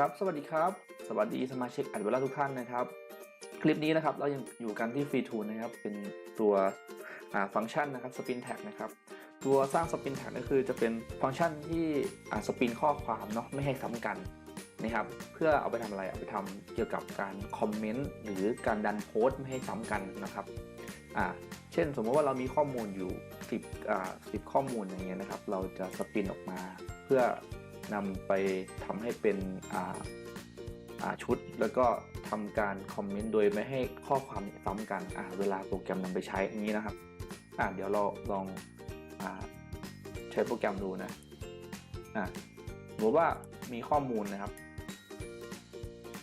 ครับ สวัสดีครับ สวัสดีสมาชิกอัดเวลาทุกท่านนะครับ คลิปนี้นะครับเรายังอยู่กันที่ฟรีทูนนะครับ เป็นตัวฟังก์ชันนะครับสปินแท็กนะครับ ตัวสร้างสปินแท็กก็คือจะเป็นฟังก์ชันที่สปินข้อความเนาะไม่ให้ซ้ำกันนะครับ เพื่อเอาไปทำอะไร เอาไปทำเกี่ยวกับการคอมเมนต์หรือการดันโพสต์ไม่ให้ซ้ำกันนะครับอ่าเช่น สมมติว่าเรามีข้อมูลอยู่ 10อ่า10 ข้อมูลอย่างเงี้ยนะครับ เราจะสปินออกมา เพื่อ นำไปทำให้เป็นชุด แล้วก็ทำการคอมเมนต์โดยไม่ให้ข้อความซ้ำกันเวลาโปรแกรมนำไปใช้อย่างนี้นะครับเดี๋ยวเราลองอใช้โปรแกรมดูนะสมมติว่ามีข้อมูลนะครับ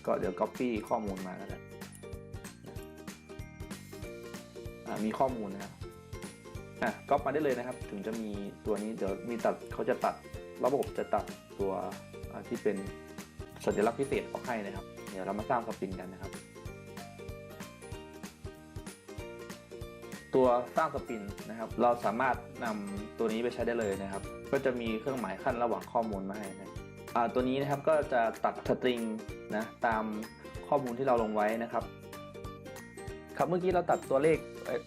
ก็เดี๋ยว copy ข้อมูลมาแล้วกันมีข้อมูลนะครับอะก๊อปมาได้เลยนะครับ ถึงจะมีตัวนี้เดี๋ยวมีตัดเขาจะตัด ระบบจะตัดตัวที่เป็นสัญลักษณ์พิเศษออกให้นะครับ เดี๋ยวเรามาสร้างสปรินกันนะครับ ตัวสร้างสปรินนะครับ เราสามารถนำตัวนี้ไปใช้ได้เลยนะครับ ก็จะมีเครื่องหมายขั้นระหว่างข้อมูลมาให้นะตัวนี้นะครับก็จะตัดสตริงนะตามข้อมูลที่เราลงไว้นะครับ ครับเมื่อกี้เราตัดตัวเลข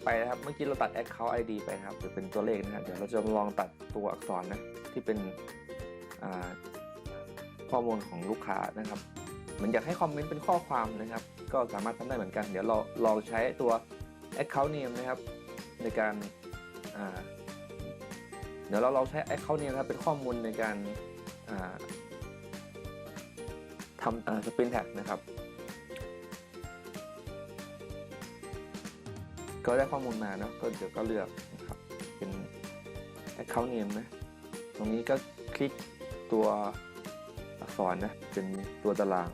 ไปนะครับ เมื่อกี้เราตัด account ID ไปนะครับหรือเป็นตัวเลขนะครับเดี๋ยวเราจะลองตัดตัวอักษรนะที่เป็น ข้อมูลของลูกค้านะครับเหมือนอยากให้คอมเมนต์เป็นข้อความนะครับ ก็สามารถทำได้เหมือนกัน เดี๋ยวเราลองใช้ตัว account name นะครับ ในการาเดี๋ยวเราลองใช้ account name นะครับเป็นข้อมูลในการาทำสปินแท็กนะครับ ก็ได้ข้อมูลมาเนาะก็เดี๋ยวก็เลือกนะครับเป็น account name นะ ตรงนี้ก็คลิก ตัวอักษรนะเป็นตัวตาราง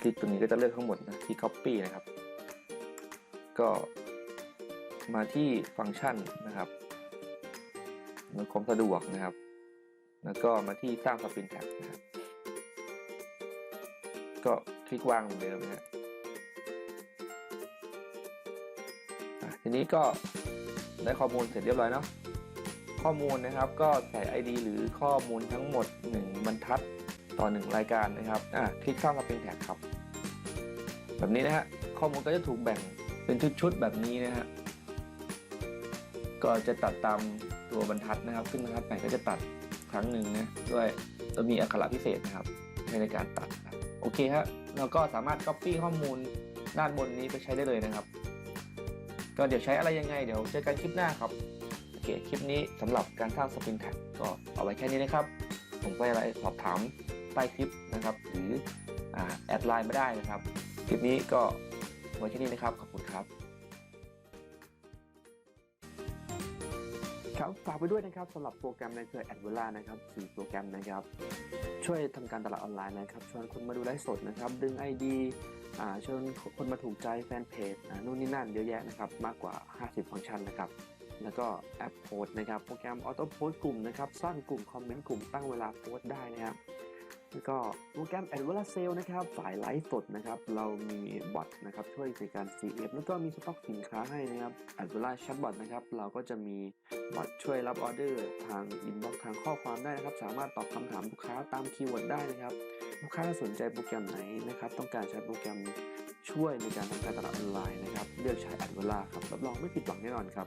คลิกตรงนี้ก็จะเลือกทั้งหมดนะที่ copy นะครับ ก็มาที่ฟังก์ชันนะครับมือความสะดวกนะครับ แล้วก็มาที่สร้างสปินแท็กนะครับ ก็คลิกวางเหมือนเดิมนะฮะทีนี้ก็ได้ข้อมูลเสร็จเรียบร้อยเนาะ ข้อมูลนะครับ ก็ใส่ ID หรือข้อมูลทั้งหมด 1 บรรทัดต่อ 1 รายการนะครับอะคลิกเข้ามาเป็นแท็กครับ แบบนี้นะฮะข้อมูลก็จะถูกแบ่งเป็นชุดๆแบบนี้นะฮะก็จะตัดตามตัวบรรทัดนะครับ ซึ่งบรรทัดไหนก็จะตัดครั้งหนึ่งนะด้วยจะมีอักขระพิเศษนะครับในการตัดครับโอเคฮะเราก็สามารถ Copy ข้อมูลด้านบนนี้ไปใช้ได้เลยนะครับ ก็เดี๋ยวใช้อะไรยังไง เดี๋ยวเจอกันคลิปหน้าครับ เคคลิปนี้สำหรับการสร้างสปินแท็กก็เอาไว้แค่นี้นะครับ ผมก็อะไรสอบถามใต้คลิปนะครับ หรืออแอดไลน์มาได้นะครับ คลิปนี้ก็ไว้แค่นี้นะครับ ขอบคุณครับ ครับฝากไปด้วยนะครับสำหรับโปรแกรมในเครือ a d v e l a นะครับ4โปรแกรมนะครับ ช่วยทำการตลาดออนไลน์นะครับชวนคนมาดูไลฟ์สดนะครับ ดึง ID อ่าชิญคนมาถูกใจแฟนเพจนู่นนี่นั่นเยอะแยะนะครับ มากกว่า 50 ฟังก์ชันนะครับ แล้วก็แอปโพสนะครับ โปรแกรมออโต้โพสกลุ่มนะครับ สร้างกลุ่มคอมเมนต์กลุ่มตั้งเวลาโพสได้นะครับ แล้วก็โปรแกรม a d v e l a Sale นะครับฝ่ายไลฟ์สดนะครับ เรามีบอทนะครับช่วยในการ CF แล้วก็มีสต็อกสินค้าให้นะครับ a d v e l a Chatbot นะครับ เราก็จะมีบอทช่วยรับออเดอร์ทางอินบ็อกทางข้อความได้นะครับ สามารถตอบคำถามลูกค้าตามคีย์เวิร์ดได้นะครับลูกค้าสนใจโปรแกรมไหนนะครับ ต้องการใช้โปรแกรมช่วยในการทำการตลาดออนไลน์นะครับ เลือกใช้ a d v e l a ครับรับรองไม่ผิดหวังแน่นอนครับ